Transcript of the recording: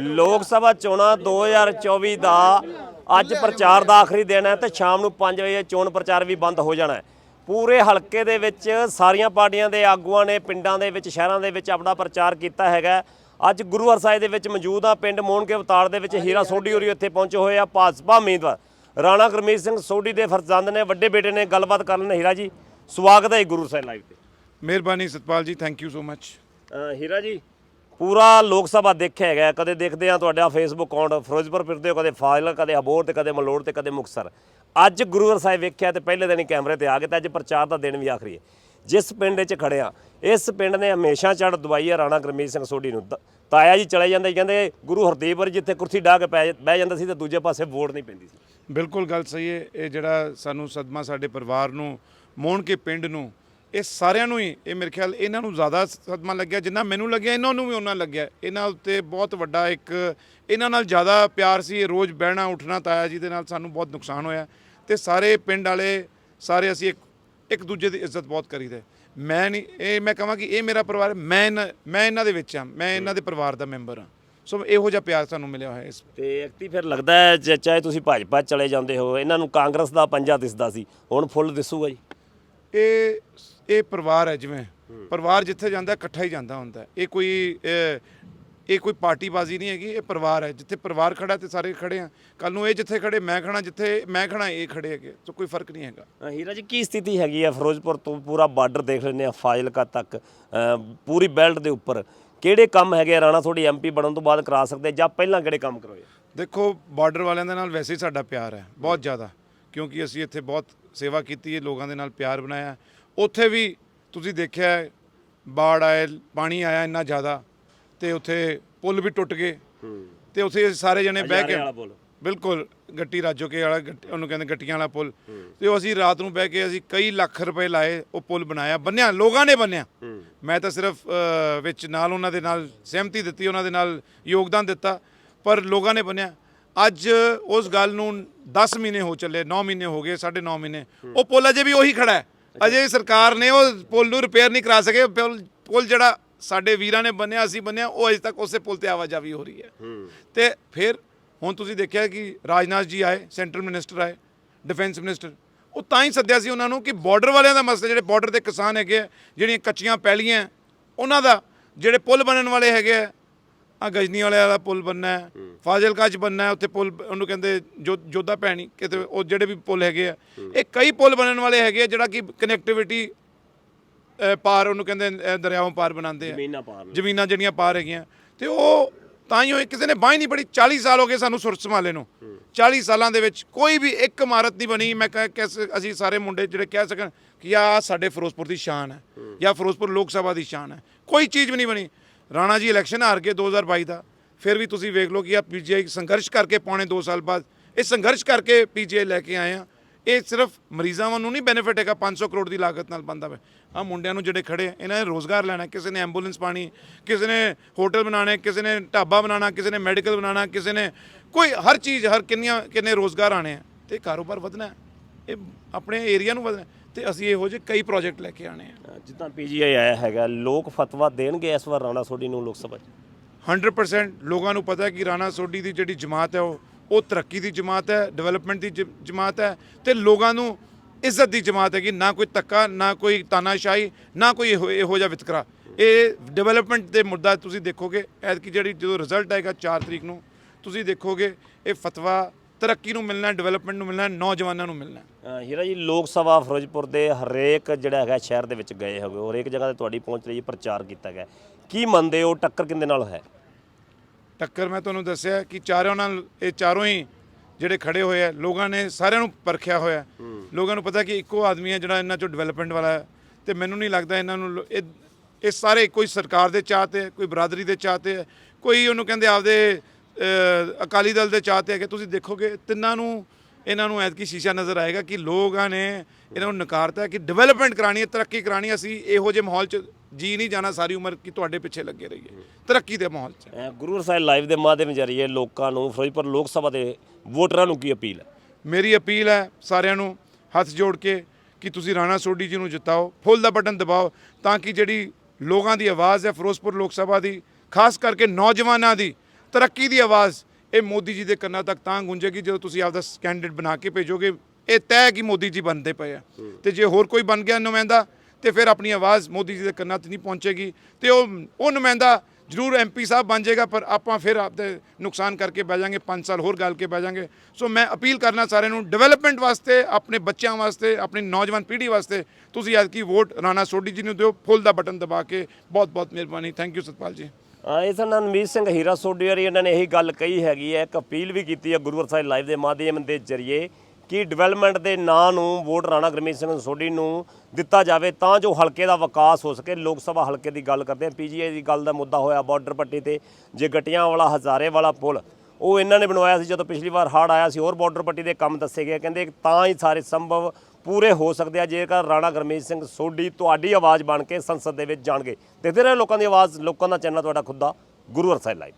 ਲੋਕ ਸਭਾ ਚੋਣਾਂ 2024 ਦਾ ਅੱਜ ਪ੍ਰਚਾਰ ਦਾ ਆਖਰੀ ਦਿਨ ਹੈ ਤੇ ਸ਼ਾਮ ਨੂੰ 5 ਵਜੇ ਚੋਣ ਪ੍ਰਚਾਰ ਵੀ ਬੰਦ ਹੋ ਜਾਣਾ ਹੈ। ਪੂਰੇ ਹਲਕੇ ਦੇ ਵਿੱਚ ਸਾਰੀਆਂ ਪਾਰਟੀਆਂ ਦੇ ਆਗੂਆਂ ਨੇ ਪਿੰਡਾਂ ਦੇ ਵਿੱਚ ਸ਼ਹਿਰਾਂ ਦੇ ਵਿੱਚ ਆਪਣਾ ਪ੍ਰਚਾਰ ਕੀਤਾ ਹੈਗਾ ਅੱਜ ਗੁਰੂ ਸਾਹਿਬ ਦੇ ਵਿੱਚ ਮੌਜੂਦ ਆ ਪਿੰਡ ਮੋਹਨ ਕੇ ਅਵਤਾਰ ਦੇ ਵਿੱਚ ਹੀਰਾ ਸੋਢੀ ਹੋਰੀ ਇੱਥੇ ਪਹੁੰਚੇ ਹੋਏ ਆ ਭਾਜਪਾ ਉਮੀਦਵਾਰ। ਰਾਣਾ ਗੁਰਮੀਤ ਸਿੰਘ ਸੋਢੀ ਦੇ ਫਰਜ਼ੰਦ ਨੇ ਵੱਡੇ ਬੇਟੇ ਨੇ ਗੱਲਬਾਤ ਕਰ ਲੈਣੇ ਹੀਰਾ ਜੀ ਸਵਾਗਤ ਹੈ ਗੁਰੂ ਸਾਹਿਬ ਲਾਈਵ ਤੇ। ਮਿਹਰਬਾਨੀ Satpal ji thank you so much Heera ji ਪੂਰਾ ਲੋਕ ਸਭਾ ਦੇਖਿਆ ਹੈਗਾ ਕਦੇ ਦੇਖਦੇ ਆ ਤੁਹਾਡਾ ਫੇਸਬੁੱਕ ਅਕਾਊਂਟ ਫਿਰੋਜ਼ਪੁਰ ਫਿਰਦੇ ਹੋ, ਕਦੇ ਫਾਜ਼ਿਲ ਕਦੇ ਅਬੋਰ ਤੇ ਕਦੇ ਮਲੋੜ ਤੇ, ਕਦੇ ਮੁਕਸਰ ਅੱਜ ਗੁਰੂਵਰ ਸਾਹਿਬ ਵੇਖਿਆ ਤੇ ਪਹਿਲੇ ਦਿਨ ਹੀ ਕੈਮਰੇ ਤੇ ਆ ਗਏ ਤੇ ਅੱਜ ਪ੍ਰਚਾਰ ਦਾ ਦਿਨ ਵੀ ਆਖਰੀ ਹੈ। ਜਿਸ ਪਿੰਡ 'ਚ ਖੜਿਆ ਇਸ ਪਿੰਡ ਨੇ ਹਮੇਸ਼ਾ ਚੜ ਦਵਾਈ ਆ ਰਾਣਾ ਗੁਰਮੀਤ ਸਿੰਘ ਸੋਢੀ ਨੂੰ। ਤਾਇਆ ਜੀ ਚਲੇ ਜਾਂਦੇ ਕਹਿੰਦੇ ਗੁਰੂ ਹਰਦੇਵ ਵਰ ਜਿੱਥੇ ਕੁਰਸੀ ਢਾ ਕੇ ਪੈ- ਬਹਿ ਜਾਂਦਾ ਸੀ ਤੇ ਦੂਜੇ ਪਾਸੇ ਵੋਟ ਨਹੀਂ ਪੈਂਦੀ ਸੀ। ਬਿਲਕੁਲ ਗੱਲ ਸਹੀ ਹੈ, ਇਹ ਜਿਹੜਾ ਸਾਨੂੰ ਸਦਮਾ ਸਾਡੇ ਪਰਿਵਾਰ ਨੂੰ, ਮੋਹਣ ਕੇ ਪਿੰਡ ਨੂੰ ਇਹ ਸਾਰਿਆਂ ਨੂੰ ਹੀ, ਇਹ ਮੇਰੇ ਖਿਆਲ ਇਹਨਾਂ ਨੂੰ ਜ਼ਿਆਦਾ ਸਦਮਾ ਲੱਗਿਆ, ਜਿੰਨਾ ਮੈਨੂੰ ਲੱਗਿਆ, ਇਹਨਾਂ ਨੂੰ ਵੀ ਉਹਨਾਂ ਲੱਗਿਆ। ਇਹਨਾਂ ਉੱਤੇ ਬਹੁਤ ਵੱਡਾ ਇੱਕ, ਇਹਨਾਂ ਨਾਲ ਜ਼ਿਆਦਾ ਪਿਆਰ ਸੀ ਰੋਜ਼ ਬਹਿਣਾ, ਉੱਠਣਾ, ਤਾਇਆ ਜੀ ਦੇ ਨਾਲ ਸਾਨੂੰ ਬਹੁਤ ਨੁਕਸਾਨ ਹੋਇਆ। ਤੇ ਸਾਰੇ ਪਿੰਡ ਵਾਲੇ, ਸਾਰੇ ਅਸੀਂ ਇੱਕ ਇੱਕ ਦੂਜੇ ਦੀ ਇੱਜ਼ਤ ਬਹੁਤ ਕਰੀਦੇ। ਮੈਂ ਨਹੀਂ, ਇਹ ਮੈਂ ਕਹਾਂ ਕਿ ਇਹ ਮੇਰਾ ਪਰਿਵਾਰ, ਮੈਂ ਇਹਨਾਂ- ਮੈਂ ਇਹਨਾਂ ਦੇ ਵਿੱਚ ਹਾਂ, ਮੈਂ ਇਹਨਾਂ ਦੇ ਪਰਿਵਾਰ ਦਾ ਮੈਂਬਰ ਹਾਂ। ਸੋ ਇਹੋ ਜਿਹਾ ਪਿਆਰ ਸਾਨੂੰ ਮਿਲਿਆ ਹੋਇਆ ਇਸ ਤੇ ਐਕਟੀ ਫਿਰ ਲੱਗਦਾ ਹੈ ਚਾਹੇ ਤੁਸੀਂ ਭਾਜਪਾ ਚਲੇ ਜਾਂਦੇ ਹੋ, ਇਹਨਾਂ ਨੂੰ ਕਾਂਗਰਸ ਦਾ ਪੰਜਾ ਦਿਸਦਾ ਸੀ, ਹੁਣ ਫੁੱਲ ਦਿਸੂਗਾ ਜੀ। ਇਹ ਇਹ ਪਰਿਵਾਰ ਹੈ ਜਿਵੇਂ। ਪਰਿਵਾਰ ਜਿੱਥੇ ਜਾਂਦਾ ਇਕੱਠਾ ਹੀ ਜਾਂਦਾ ਹੁੰਦਾ। ਇਹ ਕੋਈ ਇਹ ਕੋਈ ਪਾਰਟੀਬਾਜ਼ੀ ਨਹੀਂ ਹੈਗੀ ਇਹ ਪਰਿਵਾਰ ਹੈ। ਜਿੱਥੇ ਪਰਿਵਾਰ ਖੜਾ ਤੇ ਸਾਰੇ ਖੜੇ ਆ। ਕੱਲ ਨੂੰ ਇਹ ਜਿੱਥੇ ਖੜੇ ਮੈਂ ਖੜਾ ਜਿੱਥੇ ਮੈਂ ਖੜਾ ਇਹ ਖੜੇ ਹੈਗੇ। ਸੋ ਕੋਈ ਫ਼ਰਕ ਨਹੀਂ ਹੈਗਾ। ਹੀਰਾ ਜੀ ਕੀ ਸਥਿਤੀ ਹੈਗੀ ਆ ਫਿਰੋਜ਼ਪੁਰ ਤੋਂ? ਪੂਰਾ ਬਾਰਡਰ ਦੇਖ ਲੈਂਦੇ ਆ ਫਾਜ਼ਿਲਕਾ ਤੱਕ। ਪੂਰੀ ਬੈਲਟ ਦੇ ਉੱਪਰ। ਕਿਹੜੇ ਕੰਮ ਹੈਗੇ ਰਾਣਾ ਤੁਹਾਡੀ ਐਮਪੀ ਬਣਨ ਤੋਂ ਬਾਅਦ ਕਰਾ ਸਕਦੇ ਜਾਂ ਪਹਿਲਾਂ ਕਿਹੜੇ ਕੰਮ ਕਰੋਏ? ਦੇਖੋ ਬਾਰਡਰ ਵਾਲਿਆਂ ਦੇ ਨਾਲ ਵੈਸੇ ਹੀ ਸਾਡਾ ਪਿਆਰ ਹੈ ਬਹੁਤ ਜ਼ਿਆਦਾ। ਕਿਉਂਕਿ ਅਸੀਂ ਇੱਥੇ ਬਹੁਤ ਸੇਵਾ ਕੀਤੀ ਹੈ ਲੋਕਾਂ ਦੇ ਨਾਲ ਪਿਆਰ ਬਣਾਇਆ ਉੱਥੇ ਵੀ ਤੁਸੀਂ ਦੇਖਿਆ ਬਾੜ ਆਏ ਪਾਣੀ ਆਇਆ ਇੰਨਾ ਜ਼ਿਆਦਾ ਤੇ ਉੱਥੇ ਪੁਲ ਵੀ ਟੁੱਟ ਗਏ। ਤੇ ਉੱਥੇ ਸਾਰੇ ਜਣੇ ਬਹਿ ਕੇ। ਬਿਲਕੁਲ ਗੱਟੀ ਰਾਜੋਕੇ ਵਾਲਾ ਗੱਟੀ- ਉਹਨੂੰ ਕਹਿੰਦੇ ਗੱਟੀਆਂ ਵਾਲਾ ਪੁਲ। ਤੇ ਉਹ ਅਸੀਂ ਰਾਤ ਨੂੰ ਬਹਿ ਕੇ ਅਸੀਂ ਕਈ ਲੱਖ ਰੁਪਏ ਲਾਏ ਉਹ ਪੁਲ ਬਣਾਇਆ ਬੰਨਿਆ ਲੋਕਾਂ ਨੇ ਬੰਨਿਆ। ਮੈਂ ਤਾਂ ਸਿਰਫ ਵਿੱਚ ਨਾਲ ਉਹਨਾਂ ਦੇ ਨਾਲ ਸਹਿਮਤੀ ਦਿੱਤੀ ਉਹਨਾਂ ਦੇ ਨਾਲ ਯੋਗਦਾਨ ਦਿੱਤਾ ਪਰ ਲੋਕਾਂ ਨੇ ਬੰਨਿਆ। ਅੱਜ ਉਸ ਗੱਲ ਨੂੰ 10 ਮਹੀਨੇ ਹੋ ਚੱਲੇ 9 ਮਹੀਨੇ ਹੋ ਗਏ 9.5 ਮਹੀਨੇ। ਉਹ ਪੁਲ ਅਜੇ ਵੀ ਉਹੀ ਖੜਾ ਹੈ। ਅਜੇ ਸਰਕਾਰ ਨੇ ਉਹ ਪੁਲ ਨੂੰ ਰਿਪੇਅਰ ਨਹੀਂ ਕਰਾ ਸਕੇ। ਪੁਲ ਪੁਲ ਜਿਹੜਾ ਸਾਡੇ ਵੀਰਾਂ ਨੇ ਬੰਨਿਆ ਅਸੀਂ ਬੰਨਿਆ ਉਹ ਅਜੇ ਤੱਕ ਉਸੇ ਪੁਲ ਤੇ ਆਵਾਜਾਵੀ ਹੋ ਰਹੀ ਹੈ। ਤੇ ਫਿਰ ਹੁਣ ਤੁਸੀਂ ਦੇਖਿਆ ਕਿ ਰਾਜਨਾਥ ਜੀ ਆਏ ਸੈਂਟਰਲ ਮਿਨਿਸਟਰ ਆਏ ਡਿਫੈਂਸ ਮਿਨਿਸਟਰ ਉਹ ਤਾਂ ਹੀ ਸੱਦਿਆ ਸੀ ਉਹਨਾਂ ਨੂੰ ਕਿ ਬਾਰਡਰ ਵਾਲਿਆਂ ਦਾ ਮਸਲਾ ਜਿਹੜੇ ਬਾਰਡਰ ਦੇ ਕਿਸਾਨ ਹੈਗੇ ਜਿਹੜੀਆਂ ਕੱਚੀਆਂ ਪੈਲੀਆਂ ਉਹਨਾਂ ਦਾ ਜਿਹੜੇ ਪੁਲ ਬਣਨ ਵਾਲੇ ਹੈਗੇ ਆ ਗਜਨੀ ਵਾਲੇ ਵਾਲਾ ਪੁਲ ਬਣਨਾ ਹੈ। ਫਾਜ਼ਿਲਕਾ ਚ ਬਣਨਾ ਹੈ ਉੱਥੇ ਪੁਲ ਉਹਨੂੰ ਕਹਿੰਦੇ ਜੋ ਜੋਧਾ ਭੈਣੀ ਕਿਤੇ ਉਹ ਜਿਹੜੇ ਵੀ ਪੁਲ ਹੈਗੇ ਆ। ਇਹ ਕਈ ਪੁਲ ਬਣਨ ਵਾਲੇ ਹੈਗੇ ਆ ਜਿਹੜਾ ਕਿ ਕਨੈਕਟੀਵਿਟੀ ਪਾਰ ਉਹਨੂੰ ਕਹਿੰਦੇ ਅ, ਦਰਿਆਵਾਂ ਪਾਰ ਬਣਾਉਂਦੇ ਆ। ਜ਼ਮੀਨਾਂ ਪਾਰ ਨੂੰ। ਜ਼ਮੀਨਾਂ ਜਿਹੜੀਆਂ ਪਾਰ ਹੈਗੀਆਂ। ਤੇ ਉਹ ਤਾਂ ਹੀ ਉਹ ਕਿਸੇ ਨੇ ਬਾਹ ਨਹੀਂ ਬੜੀ 40 ਸਾਲ ਹੋ ਗਏ ਸਾਨੂੰ ਸੁਰਤ ਸੰਭਾਲੇ ਨੂੰ। 40 ਸਾਲਾਂ ਦੇ ਵਿੱਚ ਕੋਈ ਵੀ ਇੱਕ ਇਮਾਰਤ ਨਹੀਂ ਬਣੀ। ਮੈਂ ਕਹਿ ਕਹਿ ਸਕ- ਅਸੀਂ ਸਾਰੇ ਮੁੰਡੇ ਜਿਹੜੇ ਕਹਿ ਸਕਣ ਕਿ ਆ ਸਾਡੇ ਫਿਰੋਜ਼ਪੁਰ ਦੀ ਸ਼ਾਨ ਹੈ। ਜਾਂ ਫਿਰੋਜ਼ਪੁਰ ਲੋਕ ਸਭਾ ਦੀ ਸ਼ਾਨ ਹੈ। ਕੋਈ ਚੀਜ਼ ਵੀ ਨਹੀਂ ਬਣੀ। ਰਾਣਾ ਜੀ ਇਲੈਕਸ਼ਨ ਹਾਰ ਕੇ 2022 ਦਾ। ਫਿਰ ਵੀ ਤੁਸੀਂ ਵੇਖ ਲਓ ਕਿ ਆ ਪੀਜੀਆਈ ਸੰਘਰਸ਼ ਕਰਕੇ ਪੌਣੇ 2 ਸਾਲ ਬਾਅਦ ਇਹ ਸੰਘਰਸ਼ ਕਰਕੇ ਪੀਜੀਆਈ ਲੈ ਕੇ ਆਏ ਆ। ਇਹ ਸਿਰਫ ਮਰੀਜ਼ਾਂ ਨੂੰ ਨਹੀਂ ਬੈਨੀਫਿਟ ਹੈਗਾ 500 ਕਰੋੜ ਦੀ ਲਾਗਤ ਨਾਲ ਬੰਦਾ ਵੇ। ਆ ਮੁੰਡਿਆਂ ਨੂੰ ਜਿਹੜੇ ਖੜੇ ਇਹਨਾਂ ਨੇ ਰੋਜ਼ਗਾਰ ਲੈਣਾ, ਕਿਸੇ ਨੇ ਐਂਬੂਲੈਂਸ ਪਾਣੀ, ਕਿਸੇ ਨੇ ਹੋਟਲ ਬਣਾਣੇ ਕਿਸੇ ਨੇ ਢਾਬਾ ਬਣਾਉਣਾ, ਕਿਸੇ ਨੇ ਮੈਡੀਕਲ ਬਣਾਉਣਾ, ਕਿਸੇ ਨੇ ਕੋਈ ਹਰ ਚੀਜ਼, ਹਰ ਕਿੰਨੀਆਂ, ਕਿੰਨੇ ਰੋਜ਼ਗਾਰ ਆਣੇ ਆ। ਤੇ ਕਾਰੋਬਾਰ ਵਧਣਾ ਹੈ। ਇਹ ਆਪਣੇ ਏਰੀਆ ਨੂੰ ਵਧਣਾ। ਤੇ ਅਸੀਂ ਇਹੋ ਜਿਹੇ ਕਈ ਪ੍ਰੋਜੈਕਟ ਲੈ ਕੇ ਆਣੇ ਆ। ਜਿੱਦਾਂ ਪੀਜੀਆਈ ਆਇਆ ਹੈਗਾ ਲੋਕ ਫਤਵਾ ਦੇਣਗੇ ਇਸ ਵਾਰ ਰਾਣਾ ਸੋਢੀ ਨੂੰ ਲੋਕ ਸਭਾ 'ਚ? 100% ਲੋਕਾਂ ਨੂੰ ਪਤਾ ਹੈ ਕਿ ਰਾਣਾ ਸੋਢੀ ਦੀ ਜਿਹੜੀ ਜਮਾਤ ਹੈ ਉਹ ਉਹ ਤਰੱਕੀ ਦੀ ਜਮਾਤ ਹੈ ਡਿਵੈਲਪਮੈਂਟ ਦੀ ਜਮਾਤ ਹੈ ਤੇ ਲੋਕਾਂ ਨੂੰ ਇੱਜ਼ਤ ਦੀ ਜਮਾਤ ਹੈ ਕਿ ਨਾ ਕੋਈ ਤੱਕਾ ਨਾ ਕੋਈ ਤਾਨਾਸ਼ਾਹੀ ਨਾ ਕੋਈ ਇਹੋ ਇਹੋ ਜਿਹਾ ਵਿਤਕਰਾ। ਇਹ ਡਿਵੈਲਪਮੈਂਟ ਦੇ ਮੁੱਦਾ ਤੁਸੀਂ ਦੇਖੋਗੇ। ਐਤਕੀ ਜਿਹੜੀ ਜਦੋਂ ਰਿਜ਼ਲਟ ਆਏਗਾ 4 ਤਰੀਕ ਨੂੰ ਤੁਸੀਂ ਦੇਖੋਗੇ ਇਹ ਫਤਵਾ ਤਰੱਕੀ ਨੂੰ ਮਿਲਣਾ ਡਿਵੈਲਪਮੈਂਟ ਨੂੰ ਮਿਲਣਾ ਨੌਜਵਾਨਾਂ ਨੂੰ ਮਿਲਣਾ। ਹੀਰਾ ਜੀ ਲੋਕ ਸਭਾ ਫਿਰੋਜ਼ਪੁਰ ਦੇ ਹਰੇਕ ਜਿਹੜਾ ਹੈਗਾ ਸ਼ਹਿਰ ਦੇ ਵਿੱਚ ਗਏ ਹੋਗੇ ਹਰੇਕ ਜਗ੍ਹਾ ਤੇ ਤੁਹਾਡੀ ਪਹੁੰਚ ਹੈ ਪ੍ਰਚਾਰ ਕੀਤਾ ਗਿਆ। ਕੀ ਮੰਨਦੇ ਹੋ ਟੱਕਰ ਕਿੰਦੇ ਨਾਲ ਹੈ? ਟੱਕਰ ਮੈਂ ਤੁਹਾਨੂੰ ਦੱਸਿਆ ਕਿ ਚਾਰੋਂ ਨਾਲ ਇਹ ਚਾਰੋਂ ਹੀ ਜਿਹੜੇ ਖੜੇ ਹੋਏ ਆ ਲੋਕਾਂ ਨੇ ਸਾਰਿਆਂ ਨੂੰ ਪਰਖਿਆ ਹੋਇਆ। ਲੋਕਾਂ ਨੂੰ ਪਤਾ ਕਿ ਇੱਕੋ ਆਦਮੀ ਹੈ ਜਿਹੜਾ ਇਹਨਾਂ ਚੋਂ ਡਿਵੈਲਪਮੈਂਟ ਵਾਲਾ ਹੈ ਤੇ ਮੈਨੂੰ ਨਹੀਂ ਲੱਗਦਾ ਇਹਨਾਂ ਨੂੰ ਲੋ- ਇਹ ਇਹ ਸਾਰੇ ਕੋਈ ਸਰਕਾਰ ਦੇ ਚਾਹਤੇ ਕੋਈ ਬਰਾਦਰੀ ਦੇ ਚਾਹਤੇ ਕੋਈ ਉਹਨੂੰ ਕਹਿੰਦੇ ਆਪਦੇ ਅਕਾਲੀ ਦਲ ਦੇ ਚਾਹਤੇ ਹੈ ਕਿ ਤੁਸੀਂ ਦੇਖੋਗੇ ਤਿੰਨਾਂ ਨੂੰ ਇਹਨਾਂ ਨੂੰ ਐਤਕੀ ਸ਼ੀਸ਼ਾ ਨਜ਼ਰ ਆਏਗਾ ਕਿ ਲੋਕਾਂ ਨੇ ਇਹਨਾਂ ਨੂੰ ਨਕਾਰਤਾ ਕਿ ਡਿਵੈਲਪਮੈਂਟ ਕਰਾਣੀ ਹੈ ਤਰੱਕੀ ਕਰਾਣੀ। ਅਸੀਂ ਇਹੋ ਜਿਹੇ ਮਾਹੌਲ 'ਚ ਜੀ ਨਹੀਂ ਜਾਣਾ ਸਾਰੀ ਉਮਰ ਕਿ ਤੁਹਾਡੇ ਪਿੱਛੇ ਲੱਗੇ ਰਹੀਏ ਤਰੱਕੀ ਦੇ ਮਾਹੌਲ 'ਚ ਗੁਰੂ ਸਾਹਿਬ ਲਾਈਵ ਦੇ ਮਾਧਿਅਮ ਜਰੀਏ ਲੋਕਾਂ ਨੂੰ ਫਿਰੋਜ਼ਪੁਰ ਲੋਕ ਸਭਾ ਦੇ ਵੋਟਰਾਂ ਨੂੰ ਕੀ ਅਪੀਲ ਹੈ ਮੇਰੀ ਅਪੀਲ ਹੈ ਸਾਰਿਆਂ ਨੂੰ ਹੱਥ ਜੋੜ ਕੇ ਕਿ ਤੁਸੀਂ ਰਾਣਾ ਸੋਢੀ ਜੀ ਨੂੰ ਜਿਤਾਓ ਫੁੱਲ ਦਾ ਬਟਨ ਦਬਾਓ ਤਾਂ ਕਿ ਜਿਹੜੀ ਲੋਕਾਂ ਦੀ ਆਵਾਜ਼ ਹੈ ਫਿਰੋਜ਼ਪੁਰ ਲੋਕ ਸਭਾ ਦੀ ਖਾਸ ਕਰਕੇ ਨੌਜਵਾਨਾਂ ਦੀ ਤਰੱਕੀ ਦੀ ਆਵਾਜ਼ ਇਹ ਮੋਦੀ ਜੀ ਦੇ ਕੰਨਾਂ ਤੱਕ ਤਾਂ ਗੂੰਜੇਗੀ ਜਦੋਂ ਤੁਸੀਂ ਆਪਦਾ ਕੈਂਡੀਡੇਟ ਬਣਾ ਕੇ ਭੇਜੋਗੇ। ਇਹ ਤੈਅ ਕਿ ਮੋਦੀ ਜੀ ਬਣਦੇ ਪਏ ਆ। ਤੇ ਜੇ ਹੋਰ ਕੋਈ ਬਣ ਗਿਆ ਨੁਮਾਇੰਦਾ ਤੇ ਫਿਰ ਆਪਣੀ ਆਵਾਜ਼ ਮੋਦੀ ਜੀ ਦੇ ਕੰਨਾਂ ਤੱਕ ਨਹੀਂ ਪਹੁੰਚੇਗੀ। ਤੇ ਉਹ ਉਹ ਨੁਮਾਇੰਦਾ ਜ਼ਰੂਰ ਐਮਪੀ ਸਾਹਿਬ ਬਣ ਜਾਏਗਾ ਪਰ ਆਪਾਂ ਫਿਰ ਆਪਦੇ ਨੁਕਸਾਨ ਕਰਕੇ ਬਹਿ ਜਾਾਂਗੇ 5 ਸਾਲ ਹੋਰ ਗੱਲ ਕੇ ਬਹਿ ਜਾਾਂਗੇ ਸੋ ਮੈਂ ਅਪੀਲ ਕਰਨਾ ਸਾਰਿਆਂ ਨੂੰ ਡਿਵੈਲਪਮੈਂਟ ਵਾਸਤੇ ਆਪਣੇ ਬੱਚਿਆਂ ਵਾਸਤੇ ਆਪਣੀ ਨੌਜਵਾਨ ਪੀੜ੍ਹੀ ਵਾਸਤੇ ਤੁਸੀਂ ਅੱਜ ਕੀ ਵੋਟ ਰਾਣਾ ਸੋਢੀ ਜੀ ਨੂੰ ਦਿਓ ਫੁੱਲ ਦਾ ਬਟਨ ਦਬਾ ਕੇ ਬਹੁਤ ਬਹੁਤ ਮਿਹਰਬਾਨੀ। ਥੈਂਕ ਯੂ ਸਤਪਾਲ ਜੀ। ਇਸ ਨਾਲ ਨਵੀਰ ਸਿੰਘ ਹੀਰਾ ਸੋਢੀ ਵਾਰੀ ਇਹਨਾਂ ਨੇ ਇਹੀ ਗੱਲ ਕਹੀ ਹੈਗੀ ਹੈ, ਇੱਕ ਅਪੀਲ ਵੀ ਕੀਤੀ ਹੈ ਗੁਰੂਵਰ ਸਾਹਿਬ ਲਾਈਵ ਦੇ ਮਾਧਿਅਮ ਦੇ ਜ਼ਰੀਏ ਕਿ ਡਿਵੈਲਪਮੈਂਟ ਦੇ ਨਾਂ ਨੂੰ ਵੋਟ ਰਾਣਾ ਗੁਰਮੀਤ ਸਿੰਘ ਸੋਢੀ ਨੂੰ ਦਿੱਤਾ ਜਾਵੇ ਤਾਂ ਜੋ ਹਲਕੇ ਦਾ ਵਿਕਾਸ ਹੋ ਸਕੇ। ਲੋਕ ਸਭਾ ਹਲਕੇ ਦੀ ਗੱਲ ਕਰਦੇ ਹਾਂ। ਪੀਜੀਆਈ ਦੀ ਗੱਲ ਦਾ ਮੁੱਦਾ ਹੋਇਆ ਬਾਰਡਰ ਪੱਟੀ ਤੇ। ਜੇ ਗਟੀਆਂ ਵਾਲਾ, ਹਜ਼ਾਰੇ ਵਾਲਾ ਪੁਲ, ਉਹ ਇਹਨਾਂ ਨੇ ਬਣਵਾਇਆ ਸੀ ਜਦੋਂ ਪਿਛਲੀ ਵਾਰ ਹੜ੍ਹ ਆਇਆ ਸੀ, ਹੋਰ ਬਾਰਡਰ ਪੱਟੀ ਦੇ ਕੰਮ ਦੱਸੇ ਗਏ। ਕਹਿੰਦੇ ਤਾਂ ਹੀ ਸਾਰੇ ਸੰਭਵ ਪੂਰੇ ਹੋ ਸਕਦੇ ਆ, ਜੇਕਰ ਰਾਣਾ ਗੁਰਮੀਤ ਸਿੰਘ ਸੋਢੀ ਤੁਹਾਡੀ ਆਵਾਜ਼ ਬਣ ਕੇ ਸੰਸਦ ਦੇ ਵਿੱਚ ਜਾਣਗੇ। ਦੇਖਦੇ ਰਹੇ ਲੋਕਾਂ ਦੀ ਆਵਾਜ਼, ਲੋਕਾਂ ਦਾ ਚੈਨਲ ਤੁਹਾਡਾ ਖੁਦ ਦਾ ਗੁਰੂ ਸਾਹਿਬ ਲਾਈਵ